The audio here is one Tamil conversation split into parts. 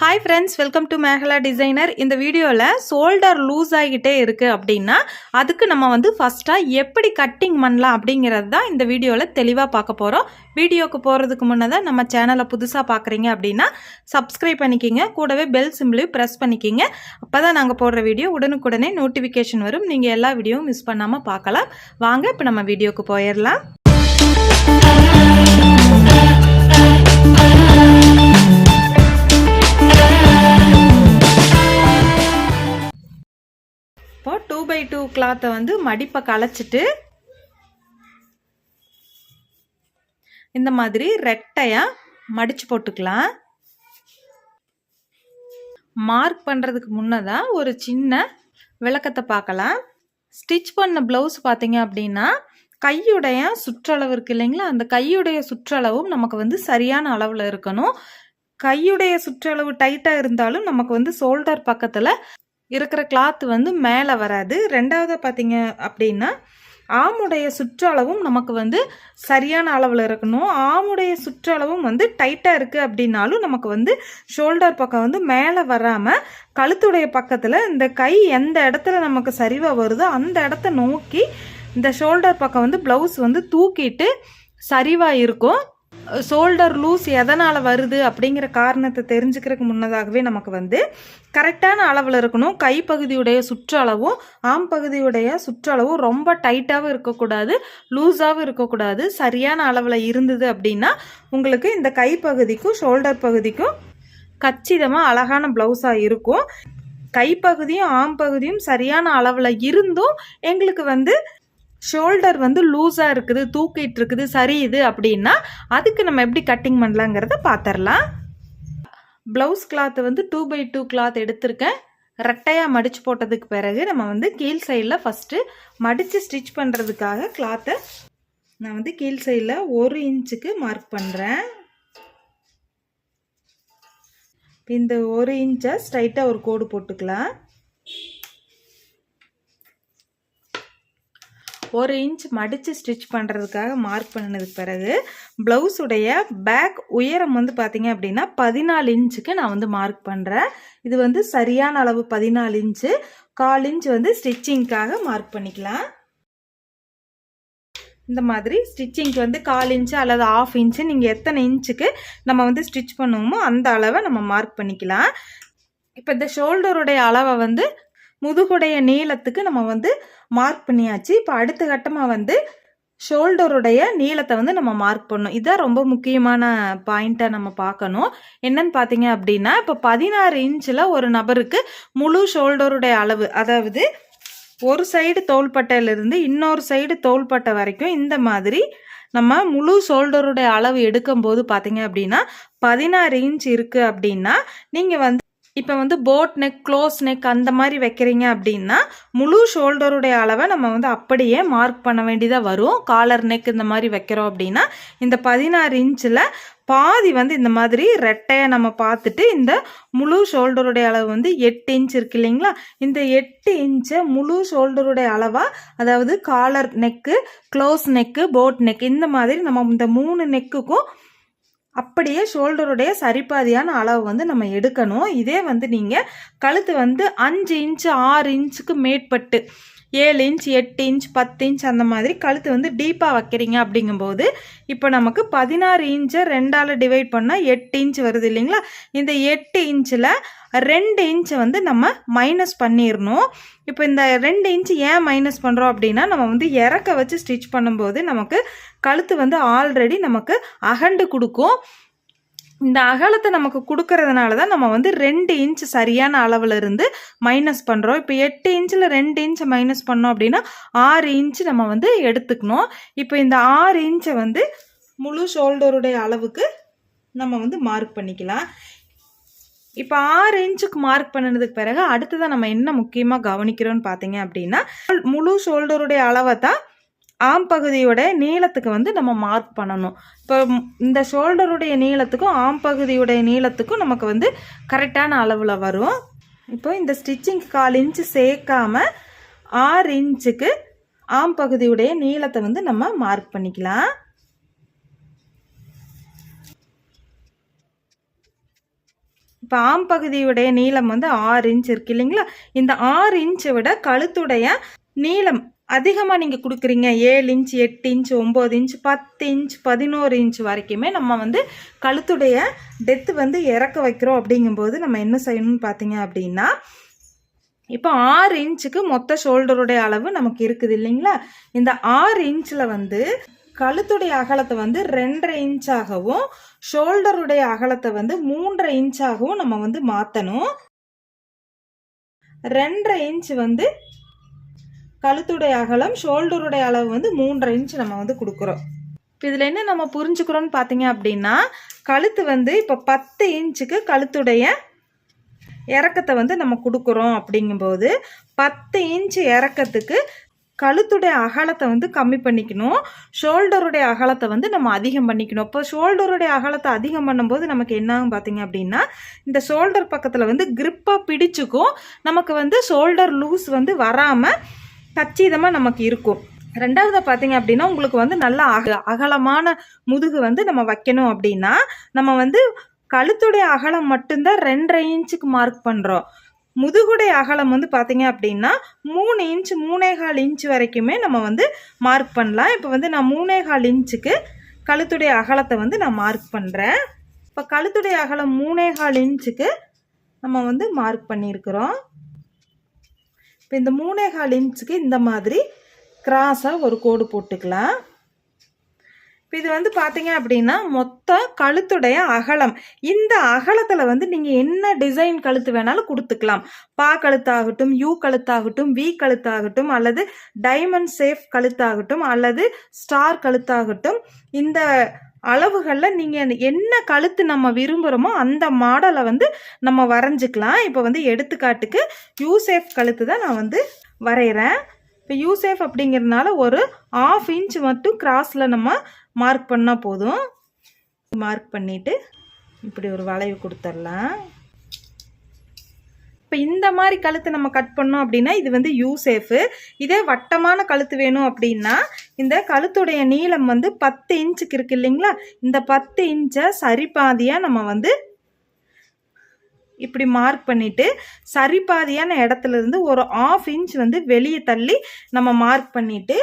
Hi friends welcome to Megala designer இந்த வீடியோவில் ஷோல்டர் லூஸ் ஆகிட்டே இருக்குது அப்படின்னா அதுக்கு நம்ம வந்து ஃபஸ்ட்டாக எப்படி கட்டிங் பண்ணலாம் அப்படிங்கிறது தான் இந்த வீடியோவில் தெளிவாக பார்க்க போகிறோம் வீடியோவுக்கு போகிறதுக்கு முன்னதாக நம்ம சேனலை புதுசாக பார்க்குறீங்க அப்படின்னா சப்ஸ்கிரைப் பண்ணிக்கிங்க. கூடவே பெல் சிம்பிளையும் ப்ரெஸ் பண்ணிக்கிங்க. அப்போ தான் நாங்கள் போடுற வீடியோ உடனுக்குடனே நோட்டிஃபிகேஷன் வரும். நீங்கள் எல்லா வீடியோவும் மிஸ் பண்ணாமல் பார்க்கலாம். வாங்க இப்போ நம்ம வீடியோவுக்கு போயிடலாம். பை டூ கிளாத்தை வந்து மடிப்பை களைச்சிட்டு இந்த மாதிரி ரெட்டையாக மடித்து போட்டுக்கலாம். மார்க் பண்ணுறதுக்கு முன்னதாக ஒரு சின்ன விளக்கத்தை பார்க்கலாம். ஸ்டிச் பண்ண ப்ளவுஸ் பார்த்தீங்க அப்படின்னா கையுடைய சுற்றளவு இருக்கு இல்லைங்களா? அந்த கையுடைய சுற்றளவும் நமக்கு வந்து சரியான அளவில் இருக்கணும். கையுடைய சுற்றளவு டைட்டாக இருந்தாலும் நமக்கு வந்து ஷோல்டர் பக்கத்தில் இருக்கிற கிளாத் வந்து மேலே வராது. ரெண்டாவது பார்த்தீங்க அப்படின்னா ஆமுடைய சுற்றளவும் நமக்கு வந்து சரியான அளவில் இருக்கணும். ஆமுடைய சுற்றளவும் வந்து டைட்டாக இருக்குது அப்படின்னாலும் நமக்கு வந்து ஷோல்டர் பக்கம் வந்து மேலே வராமல் கழுத்துடைய பக்கத்தில் இந்த கை எந்த இடத்துல நமக்கு சரிவாக வருதோ அந்த இடத்த நோக்கி இந்த ஷோல்டர் பக்கம் வந்து ப்ளவுஸ் வந்து தூக்கிட்டு சரிவாக இருக்கும். ஷோல்டர் லூஸ் எதனால் வருது அப்படிங்கிற காரணத்தை தெரிஞ்சுக்கிறதுக்கு முன்னதாகவே நமக்கு வந்து கரெக்டான அளவில் இருக்கணும். கைப்பகுதியுடைய சுற்றளவும் ஆம் பகுதியுடைய சுற்றளவும் ரொம்ப டைட்டாகவும் இருக்கக்கூடாது லூஸாகவும் இருக்கக்கூடாது. சரியான அளவில் இருந்தது அப்படின்னா உங்களுக்கு இந்த கைப்பகுதிக்கும் ஷோல்டர் பகுதிக்கும் கச்சிதமாக அழகான ப்ளவுஸாக இருக்கும். கைப்பகுதியும் ஆம் பகுதியும் சரியான அளவில் இருந்தும் எங்களுக்கு வந்து ஷோல்டர் வந்து லூஸாக இருக்குது தூக்கிட்டு இருக்குது சரியுது அப்படின்னா அதுக்கு நம்ம எப்படி கட்டிங் பண்ணலாங்கிறத பார்த்துடலாம் ப்ளவுஸ் கிளாத் வந்து டூ பை டூ கிளாத் எடுத்திருக்கேன். ரெட்டையாக மடித்து போட்டதுக்கு பிறகு நம்ம வந்து கீழ் சைடில் ஃபஸ்ட்டு மடித்து ஸ்டிச் பண்ணுறதுக்காக கிளாத்தை நான் வந்து கீழ் சைடில் ஒரு இன்ச்சுக்கு மார்க் பண்ணுறேன் இந்த ஒரு இன்ச்சை ஸ்ட்ரைட்டாக ஒரு கோடு போட்டுக்கலாம். ஒரு இன்ச் மடித்து ஸ்டிச் பண்ணுறதுக்காக மார்க் பண்ணினதுக்கு பிறகு ப்ளவுஸுடைய பேக் உயரம் வந்து பார்த்திங்க அப்படின்னா பதினாலு இன்ச்சுக்கு நான் வந்து மார்க் பண்ணுறேன் இது வந்து சரியான அளவு பதினாலு இன்ச்சு கால் இன்ச் வந்து ஸ்டிச்சிங்க்காக மார்க் பண்ணிக்கலாம். இந்த மாதிரி ஸ்டிச்சிங்க்கு வந்து கால் இன்ச்சு அல்லது ஆஃப் இன்ச்சு நீங்கள் எத்தனை இன்ச்சுக்கு நம்ம வந்து ஸ்டிச் பண்ணுவோமோ அந்த அளவை நம்ம மார்க் பண்ணிக்கலாம். இப்போ இந்த ஷோல்டருடைய அளவை வந்து முதுகுடைய நீளத்துக்கு நம்ம வந்து மார்க் பண்ணியாச்சு. இப்போ அடுத்த கட்டமாக வந்து ஷோல்டருடைய நீளத்தை வந்து நம்ம மார்க் பண்ணணும். இதுதான் ரொம்ப முக்கியமான பாயிண்ட்டை நம்ம பார்க்கணும். என்னன்னு பார்த்தீங்க அப்படின்னா இப்போ பதினாறு இன்ச்சில் ஒரு நபருக்கு முழு ஷோல்டருடைய அளவு அதாவது ஒரு சைடு தோள்பட்டையிலிருந்து இன்னொரு சைடு தோள்பட்டை வரைக்கும் இந்த மாதிரி நம்ம முழு ஷோல்டருடைய அளவு எடுக்கும்போது பார்த்தீங்க அப்படின்னா பதினாறு இன்ச் இருக்குது அப்படின்னா நீங்கள் வந்து இப்போ வந்து போட் நெக் க்ளோஸ் நெக் அந்த மாதிரி வைக்கிறீங்க அப்படின்னா முழு ஷோல்டருடைய அளவை நம்ம வந்து அப்படியே மார்க் பண்ண வேண்டியதாக வரும். காலர் நெக் இந்த மாதிரி வைக்கிறோம் அப்படின்னா இந்த பதினாறு இன்ச்சில் பாதி வந்து இந்த மாதிரி ரெட்டையை நம்ம பார்த்துட்டு இந்த முழு ஷோல்டருடைய அளவு வந்து எட்டு இன்ச் இருக்கு இல்லைங்களா? இந்த எட்டு இன்ச்சை முழு ஷோல்டருடைய அளவாக அதாவது collar neck close neck boat neck இந்த மாதிரி நம்ம இந்த மூணு நெக்குக்கும் அப்படியே ஷோல்டருடைய சரிபாதியான அளவு வந்து நம்ம எடுக்கணும். இதே வந்து நீங்கள் கழுத்து வந்து அஞ்சு இன்ச்சு ஆறு இன்ச்சுக்கு மேற்பட்டு ஏழு இன்ச் எட்டு இன்ச் பத்து இன்ச் அந்த மாதிரி கழுத்து வந்து டீப்பாக வைக்கிறீங்க அப்படிங்கும்போது இப்போ நமக்கு பதினாறு இன்ச்சை ரெண்டால் டிவைட் பண்ணால் எட்டு இன்ச் வருது இல்லைங்களா? இந்த எட்டு இன்ச்சில் ரெண்டு இன்ச்சை வந்து நம்ம மைனஸ் பண்ணிடணும் இப்போ இந்த ரெண்டு இன்ச்சு ஏன் மைனஸ் பண்ணுறோம் அப்படின்னா நம்ம வந்து இறக்க வச்சு ஸ்டிச் பண்ணும்போது நமக்கு கழுத்து வந்து ஆல்ரெடி நமக்கு அகண்டு கொடுக்கும். இந்த அகலத்தை நமக்கு கொடுக்கறதுனால தான் நம்ம வந்து ரெண்டு இன்ச் சரியான அளவில் இருந்து மைனஸ் பண்ணுறோம் இப்போ எட்டு இன்ச்சில் ரெண்டு இன்ச் மைனஸ் பண்ணோம் அப்படின்னா ஆறு இன்ச் நம்ம வந்து எடுத்துக்கணும். இப்போ இந்த ஆறு இன்ச்சை வந்து முழு ஷோல்டருடைய அளவுக்கு நம்ம வந்து மார்க் பண்ணிக்கலாம். இப்போ ஆறு இன்ச்சுக்கு மார்க் பண்ணினதுக்கு பிறகு அடுத்ததான் நம்ம என்ன முக்கியமாக கவனிக்கிறோம்னு பார்த்தீங்க அப்படின்னா முழு ஷோல்டருடைய அளவை தான் ஆம் பகுதியோட நீளத்துக்கு வந்து நம்ம மார்க் பண்ணணும். இப்போ இந்த ஷோல்டருடைய நீளத்துக்கும் ஆம் பகுதியுடைய நீளத்துக்கும் நமக்கு வந்து கரெக்டான அளவில் வரும். இப்போ இந்த ஸ்டிச்சிங் கால் இன்ச்சு சேர்க்காம ஆறு இன்ச்சுக்கு ஆம் பகுதியுடைய நீளத்தை வந்து நம்ம மார்க் பண்ணிக்கலாம். இப்போ ஆம் பகுதியுடைய நீளம் வந்து ஆறு இன்ச் இருக்கு இல்லைங்களா? இந்த ஆறு இன்ச்சை விட கழுத்துடைய நீளம் அதிகமாக நீங்கள் கொடுக்குறீங்க. ஏழு இன்ச் எட்டு இன்ச் ஒம்பது இன்ச் பத்து இன்ச் பதினோரு இன்ச் வரைக்குமே நம்ம வந்து கழுத்துடைய டெத்து வந்து இறக்க வைக்கிறோம் அப்படிங்கும்போது நம்ம என்ன செய்யணும்னு பார்த்தீங்க அப்படின்னா இப்போ ஆறு இன்ச்சுக்கு மொத்த ஷோல்டருடைய அளவு நமக்கு இருக்குது இல்லைங்களா? இந்த ஆறு இன்ச்சில் வந்து கழுத்துடைய அகலத்தை வந்து ரெண்டரை இன்ச்சாகவும் ஷோல்டருடைய அகலத்தை வந்து மூன்றரை இன்ச்சாகவும் நம்ம வந்து மாற்றணும் ரெண்டரை இன்ச் வந்து கழுத்துடைய அகலம் ஷோல்டருடைய அளவு வந்து மூன்றரை இன்ச் நம்ம வந்து கொடுக்குறோம். இப்போ இதில் என்ன நம்ம புரிஞ்சுக்கிறோன்னு பார்த்தீங்க அப்படின்னா கழுத்து வந்து இப்போ பத்து இன்ச்சுக்கு கழுத்துடைய இறக்கத்தை வந்து நம்ம கொடுக்குறோம் அப்படிங்கும்போது பத்து இன்ச் இறக்கத்துக்கு கழுத்துடைய அகலத்தை வந்து கம்மி பண்ணிக்கணும். ஷோல்டருடைய அகலத்தை வந்து நம்ம அதிகம் பண்ணிக்கணும். இப்போ ஷோல்டருடைய அகலத்தை அதிகம் பண்ணும்போது நமக்கு என்னாகும் பார்த்தீங்க அப்படின்னா இந்த ஷோல்டர் பக்கத்தில் வந்து கிரிப்பாக பிடிச்சிக்கும். பிடிச்சுக்கும் நமக்கு வந்து ஷோல்டர் லூஸ் வந்து வராமல் கச்சிதமாக நமக்கு இருக்கும். ரெண்டாவது பார்த்தீங்க அப்படின்னா உங்களுக்கு வந்து நல்ல அக அகலமான முதுகு வந்து நம்ம வைக்கணும் அப்படின்னா நம்ம வந்து கழுத்துடைய அகலம் மட்டும்தான் ரெண்டரை இன்ச்சுக்கு மார்க் பண்ணுறோம் முதுகுடைய அகலம் வந்து பார்த்தீங்க அப்படின்னா மூணு இன்ச் மூணேகால் இன்ச் வரைக்குமே நம்ம வந்து மார்க் பண்ணலாம். இப்போ வந்து நான் மூணேகால் இன்ச்சுக்கு கழுத்துடைய அகலத்தை வந்து நான் மார்க் பண்ணுறேன் இப்போ கழுத்துடைய அகலம் மூணேகால் இன்ச்சுக்கு நம்ம வந்து மார்க் பண்ணியிருக்கிறோம். இப்போ இந்த மூணேகால் இன்ச்சுக்கு இந்த மாதிரி கிராஸாக ஒரு கோடு போட்டுக்கலாம். இப்போ இது வந்து பார்த்தீங்க அப்படின்னா மொத்த கழுத்துடைய அகலம். இந்த அகலத்தில் வந்து நீங்கள் என்ன டிசைன் கழுத்து வேணாலும் கொடுத்துக்கலாம். பா கழுத்தாகட்டும் யூ கழுத்தாகட்டும் வி கழுத்தாகட்டும் அல்லது டைமண்ட் சேஃப் கழுத்தாகட்டும் அல்லது ஸ்டார் கழுத்தாகட்டும். இந்த அளவுகளில் நீங்கள் என்ன கழுத்து நம்ம விரும்புகிறோமோ அந்த மாடலை வந்து நம்ம வரைஞ்சிக்கலாம். இப்போ வந்து எடுத்துக்காட்டுக்கு யூசேஃப் கழுத்து தான் நான் வந்து வரைகிறேன் இப்போ யூசேஃப் அப்படிங்கிறதுனால ஒரு ஆஃப் இன்ச் மட்டும் கிராஸில் நம்ம மார்க் பண்ணால் போதும். மார்க் பண்ணிவிட்டு இப்படி ஒரு வளைவு கொடுத்துடலாம் இப்போ இந்த மாதிரி கழுத்து நம்ம கட் பண்ணோம் அப்படின்னா இது வந்து யூ சேஃபு இதே வட்டமான கழுத்து வேணும் அப்படின்னா இந்த கழுத்துடைய நீளம் வந்து பத்து இன்ச்சுக்கு இருக்கு இல்லைங்களா? இந்த பத்து இன்ச்சை சரிபாதியாக நம்ம வந்து இப்படி மார்க் பண்ணிவிட்டு சரிபாதியான இடத்துல இருந்து ஒரு ஆஃப் இன்ச் வந்து வெளியே தள்ளி நம்ம மார்க் பண்ணிவிட்டு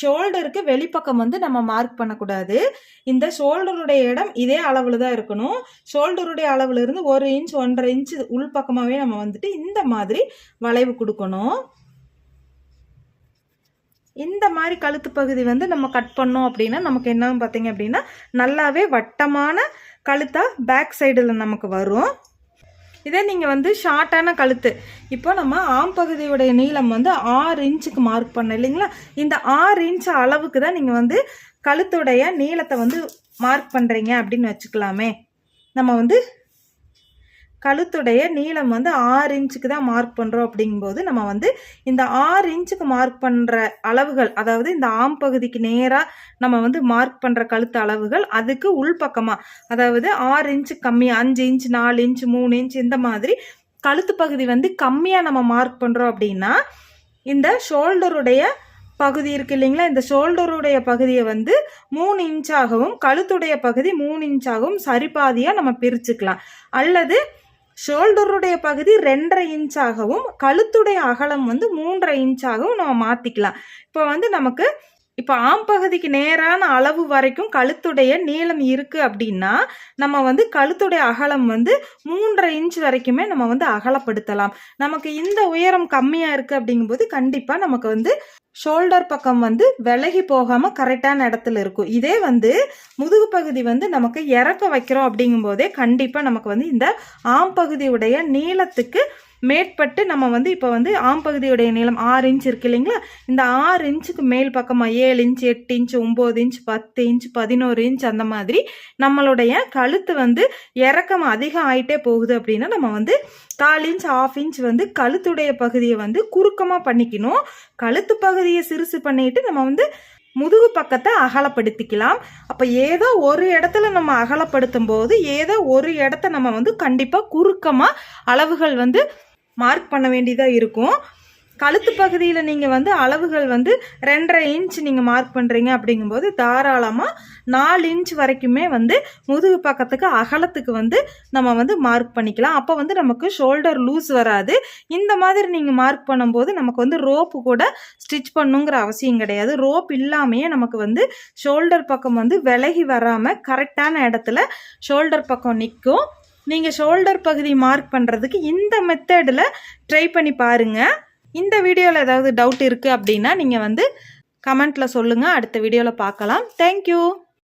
ஷோல்டருக்கு வெளிப்பக்கம் வந்து நம்ம மார்க் பண்ணக்கூடாது. இந்த ஷோல்டருடைய இடம் இதே அளவில் தான் இருக்கணும். ஷோல்டருடைய அளவுல இருந்து ஒரு இன்ச் ஒன்றரை இன்ச் உள்பக்கமாகவே நம்ம வந்துட்டு இந்த மாதிரி வளைவு கொடுக்கணும். இந்த மாதிரி கழுத்து பகுதி வந்து நம்ம கட் பண்ணோம் அப்படின்னா நமக்கு என்னன்னு பார்த்தீங்க அப்படின்னா நல்லாவே வட்டமான கழுத்தாக பேக் சைடில் நமக்கு வரும். இதே நீங்கள் வந்து ஷார்ட்டான கழுத்து. இப்போ நம்ம ஆம் பகுதியுடைய நீளம் வந்து ஆறு இன்ச்சுக்கு மார்க் பண்ண இல்லைங்களா? இந்த ஆறு இன்ச் அளவுக்கு தான் நீங்கள் வந்து கழுத்துடைய நீளத்தை வந்து மார்க் பண்ணுறீங்க அப்படின்னு வச்சுக்கலாமே. நம்ம வந்து கழுத்துடைய நீளம் வந்து ஆறு இன்ச்சுக்கு தான் மார்க் பண்ணுறோம் அப்படிங்கும்போது நம்ம வந்து இந்த ஆறு இன்ச்சுக்கு மார்க் பண்ணுற அளவுகள் அதாவது இந்த ஆம் பகுதிக்கு நேராக நம்ம வந்து மார்க் பண்ணுற கழுத்து அளவுகள் அதுக்கு உள்பக்கமாக அதாவது ஆறு இன்ச்சு கம்மி அஞ்சு இன்ச் நாலு இன்ச் மூணு இன்ச் இந்த மாதிரி கழுத்து பகுதி வந்து கம்மியாக நம்ம மார்க் பண்ணுறோம் அப்படின்னா இந்த ஷோல்டருடைய பகுதி இருக்கு இல்லைங்களா? இந்த ஷோல்டருடைய பகுதியை வந்து மூணு இன்ச்சாகவும் கழுத்துடைய பகுதி மூணு இன்ச்சாகவும் சரிபாதியாக நம்ம பிரிச்சுக்கலாம். அல்லது ஷோல்டருடைய பகுதி ரெண்டரை இன்ச்சாகவும் கழுத்துடைய அகலம் வந்து மூன்றரை இன்ச்சாகவும் நம்ம மாற்றிக்கலாம் இப்போ வந்து நமக்கு இப்போ ஆம் பகுதிக்கு நேரான அளவு வரைக்கும் கழுத்துடைய நீளம் இருக்குது அப்படின்னா நம்ம வந்து கழுத்துடைய அகலம் வந்து மூன்றரை இன்ச் வரைக்குமே நம்ம வந்து அகலப்படுத்தலாம். நமக்கு இந்த உயரம் கம்மியாக இருக்குது அப்படிங்கும்போது கண்டிப்பாக நமக்கு வந்து ஷோல்டர் பக்கம் வந்து விலகி போகாமல் கரெக்டான இடத்துல இருக்கும். இதே வந்து முதுகு பகுதி வந்து நமக்கு இறக்க வைக்கிறோம் அப்படிங்கும்போதே கண்டிப்பாக நமக்கு வந்து இந்த ஆம் பகுதியுடைய நீளத்துக்கு மேற்பட்டு நம்ம வந்து இப்போ வந்து ஆம் பகுதியுடைய நீளம் ஆறு இன்ச் இருக்கு இல்லைங்களா? இந்த ஆறு இன்ச்சுக்கு மேல் பக்கமாக ஏழு இன்ச் எட்டு இன்ச் ஒம்பது இன்ச் பத்து இன்ச் பதினோரு இன்ச் அந்த மாதிரி நம்மளுடைய கழுத்து வந்து இறக்கம் அதிகம் ஆயிட்டே போகுது அப்படின்னா நம்ம வந்து கால் இன்ச் ஆஃப் இன்ச் வந்து கழுத்துடைய பகுதியை வந்து குறுக்கமாக பண்ணிக்கணும். கழுத்து பகுதியை சிறுசு பண்ணிட்டு நம்ம வந்து முதுகு பக்கத்தை அகலப்படுத்திக்கலாம். அப்போ ஏதோ ஒரு இடத்துல நம்ம அகலப்படுத்தும் போது ஏதோ ஒரு இடத்த நம்ம வந்து கண்டிப்பாக குறுக்கமாக அளவுகள் வந்து மார்க் பண்ண வேண்டியதாக இருக்கும். கழுத்து பகுதியில் நீங்கள் வந்து அளவுகள் வந்து ரெண்டரை இன்ச் நீங்கள் மார்க் பண்ணுறீங்க அப்படிங்கும்போது தாராளமாக நாலு இன்ச் வரைக்குமே வந்து முதுகு பக்கத்துக்கு அகலத்துக்கு வந்து நம்ம வந்து மார்க் பண்ணிக்கலாம். அப்போ வந்து நமக்கு ஷோல்டர் லூஸ் வராது. இந்த மாதிரி நீங்கள் மார்க் பண்ணும்போது நமக்கு வந்து ரோப்பு கூட ஸ்டிச் பண்ணுங்கிற அவசியம் கிடையாது. ரோப் இல்லாமையே நமக்கு வந்து ஷோல்டர் பக்கம் வந்து விலகி வராமல் கரெக்டான இடத்துல ஷோல்டர் பக்கம் நிற்கும் நீங்கள் ஷோல்டர் பகுதி மார்க் பண்ணுறதுக்கு இந்த மெத்தடில் ட்ரை பண்ணி பாருங்கள் இந்த வீடியோவில் ஏதாவது டவுட் இருக்குது அப்படின்னா நீங்கள் வந்து கமெண்ட்டில் சொல்லுங்கள் அடுத்த வீடியோவில் பார்க்கலாம். தேங்க்யூ